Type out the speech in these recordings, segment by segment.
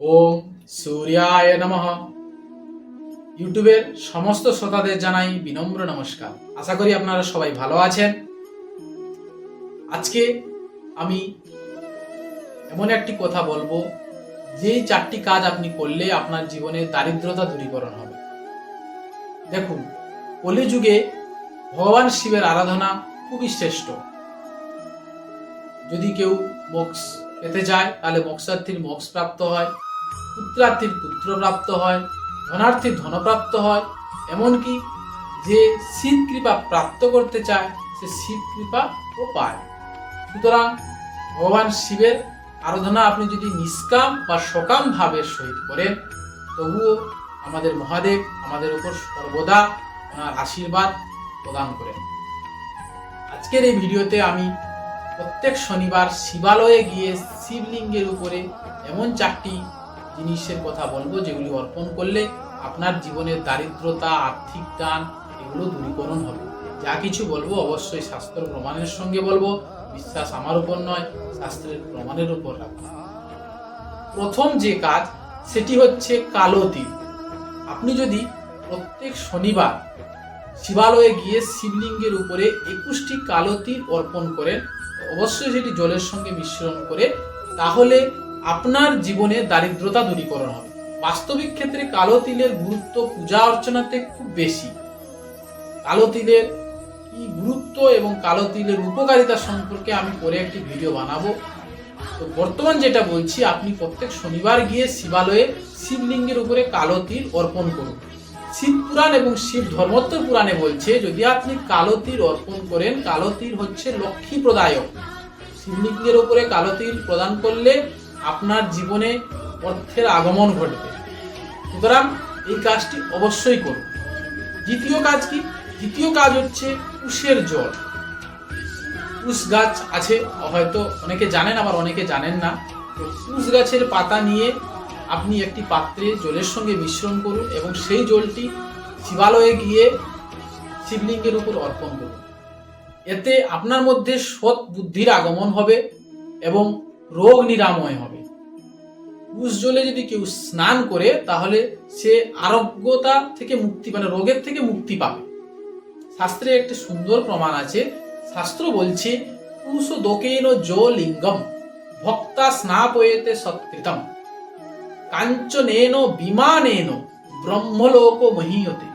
ওম সূর্যায় নমঃ। ইউটিউবের সমস্ত শ্রোতাদের জানাই বিনম্র নমস্কার। আশা করি আপনারা সবাই ভালো আছেন। আজকে আমি এমন একটি কথা বলব, যেই চারটি কাজ আপনি করলে আপনার জীবনে দারিদ্রতা দূরীকরণ হবে। দেখুন কলিযুগে ভগবান শিবের আরাধনা খুবই শ্রেষ্ঠ। যদি কেউ মোক্ষ পেতে যায় তাহলে মোক্ষার্থীর মোক্ষ প্রাপ্ত হয়। পুত্রার্থীর পুত্র প্রাপ্ত হয়, ধনার্থীর ধনপ্রাপ্ত হয়। এমনকি যে শিব কৃপা প্রাপ্ত করতে চায়, সে শিব কৃপা ও পায়। সুতরাং ভগবান শিবের আরাধনা আপনি যদি নিষ্কাম বা সকাম ভাবের সহিত করেন, তবুও আমাদের মহাদেব আমাদের উপর সর্বদা ওনার আশীর্বাদ প্রদান করেন। আজকের এই ভিডিওতে আমি প্রত্যেক শনিবার শিবালয়ে গিয়ে শিবলিঙ্গের উপরে এমন চারটি জিনিসের কথা বলব, যেগুলি অর্পণ করলে আপনার জীবনের দারিদ্রতা, আর্থিক টান, এগুলো দূরীকরণ হবে। যা কিছু বলব অবশ্যই শাস্ত্র প্রমাণের সঙ্গে বলব, বিশ্বাস আমার উপর নয়, শাস্ত্রের প্রমাণের উপর রাখব। প্রথম যে কাজ, সেটি হচ্ছে কালো তিল আপনি যদি প্রত্যেক শনিবার শিবালয়ে গিয়ে শিবলিঙ্গের উপরে একুশটি কালো তিল অর্পণ করেন, অবশ্যই সেটি জলের সঙ্গে মিশ্রণ করে, তাহলে আপনার জীবনে দারিদ্রতা দূরীকরণ হবে। বাস্তবিক ক্ষেত্রে কালো তিলের গুরুত্ব পূজা অর্চনাতে খুব বেশি। কালো তিলের কি গুরুত্ব এবং কালো তিলের উপকারিতা সম্পর্কে আমি পরে একটি ভিডিও বানাবো। তো বর্তমান যেটা বলছি, আপনি প্রত্যেক শনিবার গিয়ে শিবালয়ে শিবলিঙ্গের উপরে কালো তিল অর্পণ করুন। শিব পুরাণ এবং শিব ধর্মোত্তর পুরাণে বলছে, যদি আপনি কালো তীর অর্পণ করেন, কালো তীর হচ্ছে লক্ষ্মী প্রদায়ক। শিবলিঙ্গের উপরে কালো তীর প্রদান করলে আপনার জীবনে অর্থের আগমন ঘটবে। সুতরাং এই কাজটি অবশ্যই করুন। দ্বিতীয় কাজ কি? দ্বিতীয় কাজ হচ্ছে কুশের জল। কুশ গাছ আছে, হয়তো অনেকে জানেন, আবার অনেকে জানেন না। তো কুশ গাছের পাতা নিয়ে আপনি একটি পাত্রে জলের সঙ্গে মিশ্রণ করুন এবং সেই জলটি শিবালয়ে গিয়ে শিবলিঙ্গের উপর অর্পণ করুন। এতে আপনার মধ্যে সৎ বুদ্ধির আগমন হবে এবং রোগ নিরাময় হবে। কুশ জলে যদি কেউ স্নান করে, তাহলে সে আরোগ্যতা থেকে মুক্তি মানে রোগের থেকে মুক্তি পাবে। শাস্ত্রে একটি সুন্দর প্রমাণ আছে। শাস্ত্র বলছে পুরুষ দোকেন জো লিঙ্গম ভক্তা স্নাপয়েতে সৎকৃতম। কাঞ্চনেন বিমানেন ব্রহ্মলোক মহীয়তে।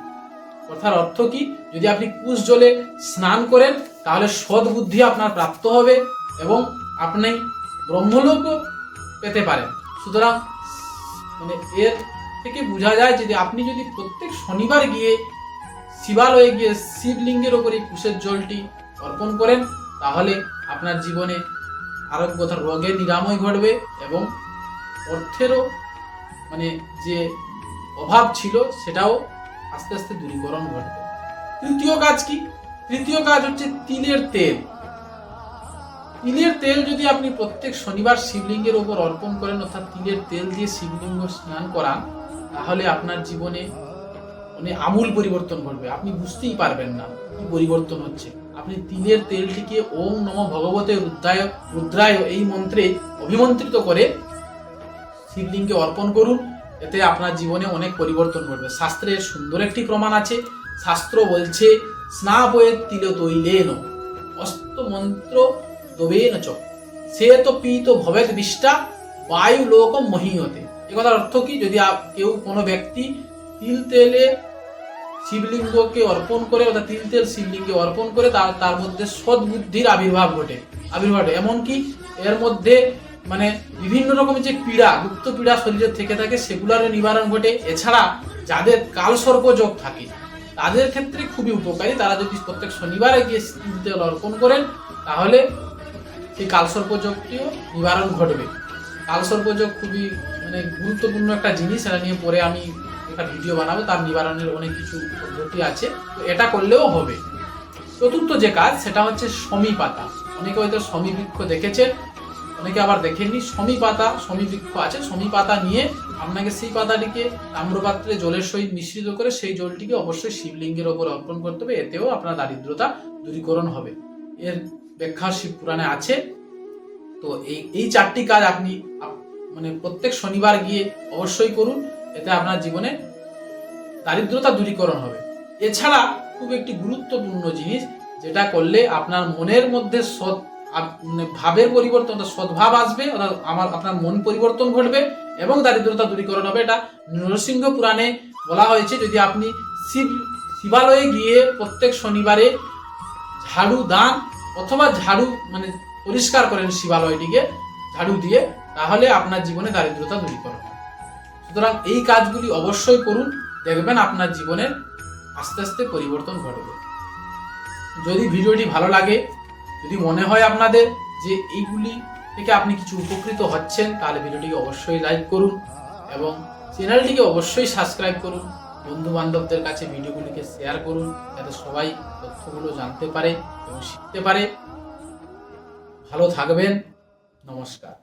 কথার অর্থ কি? যদি আপনি কুশ জলে স্নান করেন, তাহলে সৎ বুদ্ধি আপনার প্রাপ্ত হবে এবং আপনি ব্রহ্মলোক পেতে পারেন। সুতরাং মানে এর থেকে বোঝা যায় যদি আপনি যদি প্রত্যেক শনিবার গিয়ে শিবালয়ে গিয়ে শিবলিঙ্গের ওপরে কুশের জলটি অর্পণ করেন, তাহলে আপনার জীবনে আরোগ্যতার রোগের নিরাময় ঘটবে এবং অর্থেরও মানে যে অভাব ছিল সেটাও আস্তে আস্তে দূরীকরণ ঘটবে। তৃতীয় কাজ কি? তৃতীয় কাজ হচ্ছে তিলের তেল। তিলের তেল যদি আপনি প্রত্যেক শনিবার শিবলিঙ্গের ওপর অর্পণ করেন, অর্থাৎ তিলের তেল দিয়ে শিবলিঙ্গ স্নান করান, তাহলে আপনার জীবনে মানে আমূল পরিবর্তন ঘটবে। আপনি বুঝতেই পারবেন না কি পরিবর্তন হচ্ছে। আপনি তিলের তেলটিকে ওম নম ভগবতে রুদ্রায় রুদ্রায় এই মন্ত্রে অভিমন্ত্রিত করে শিবলিঙ্গে অর্পণ করুন। এতে আপনার জীবনে অনেক পরিবর্তন ঘটবে। শাস্ত্রের সুন্দর একটি প্রমাণ আছে। শাস্ত্র বলছে স্নাপয়ের তিল তৈলেন অস্ত মন্ত্র দবেন চ। সে তো পীত ভবেদ বিষ্টা বায়ু লোক মহীয়তে। এ কথার অর্থ কি? যদি কেউ কোনো ব্যক্তি তিল তেলে শিবলিঙ্গকে অর্পণ করে, অর্থাৎ তিল তেল শিবলিঙ্গে অর্পণ করে, তার তার মধ্যে সদ্বুদ্ধির আবির্ভাব ঘটে। আবির্ভাব ঘটে। এমনকি এর মধ্যে মানে বিভিন্ন রকমের যে পীড়া, গুপ্ত পীড়া শরীরে থেকে থাকে, সেগুলোরও নিবারণ ঘটে। এছাড়া যাদের কালসর্প যোগ থাকে, তাদের ক্ষেত্রে খুবই উপকারী। তারা যদি প্রত্যেক শনিবারে গিয়ে তিল তেল অর্পণ করেন, তাহলে সেই কালসর্প যোগটিও নিবারণ ঘটবে। কালসর্প যোগ খুবই মানে গুরুত্বপূর্ণ একটা জিনিস এটা নিয়ে পরে আমি একটা ভিডিও বানাবো, তার নিবারণের অনেক কিছু পদ্ধতি আছে। তো এটা করলেও হবে। চতুর্থ যে কাজ, সেটা হচ্ছে সমী পাতা অনেকে হয়তো সমী বৃক্ষ দেখেছেন, অনেকে আবার দেখেননি। সমী পাতা সমী বৃক্ষ আছে। সমী পাতা নিয়ে আপনাকে সেই পাতাটিকে তাম্রপাত্রে জলের সহিত মিশ্রিত করে সেই জলটিকে অবশ্যই শিবলিঙ্গের ওপর অর্পণ করতে হবে। এতেও আপনার দারিদ্রতা দূরীকরণ হবে। এর ব্যাখ্যা শিব পুরাণে আছে। তো এই এই চারটি কাজ আপনি মানে প্রত্যেক শনিবার গিয়ে অবশ্যই করুন, এতে আপনার জীবনে দারিদ্রতা দূরীকরণ হবে। এছাড়া খুব একটি গুরুত্বপূর্ণ জিনিস, যেটা করলে আপনার মনের মধ্যে সৎ মানে ভাবের পরিবর্তন সদ্ভাব আসবে আমার, আপনার মন পরিবর্তন ঘটবে এবং দারিদ্রতা দূরীকরণ হবে। এটা নরসিংহ পুরাণে বলা হয়েছে, যদি আপনি শিব, শিবালয়ে গিয়ে প্রত্যেক শনিবারে ঝাড়ু দান অথবা ঝাড়ু মানে পরিষ্কার করেন শিবালয়টিকে, ঝাড়ু দিয়ে, তাহলে আপনার জীবনে দারিদ্রতা দূরীকরণ সুতরাং এই কাজগুলি অবশ্যই করুন, দেখবেন আপনার জীবনের আস্তে আস্তে পরিবর্তন ঘটবে। যদি ভিডিওটি ভালো লাগে, যদি মনে হয় আপনাদের যে এইগুলি থেকে আপনি কিছু উপকৃত হচ্ছেন, তাহলে ভিডিওটিকে অবশ্যই লাইক করুন এবং চ্যানেলটিকে অবশ্যই সাবস্ক্রাইব করুন। বন্ধু বান্ধবদের কাছে ভিডিওগুলিকে শেয়ার করুন, যাতে সবাই তথ্যগুলো জানতে পারে এবং শিখতে পারে। ভালো থাকবেন। নমস্কার।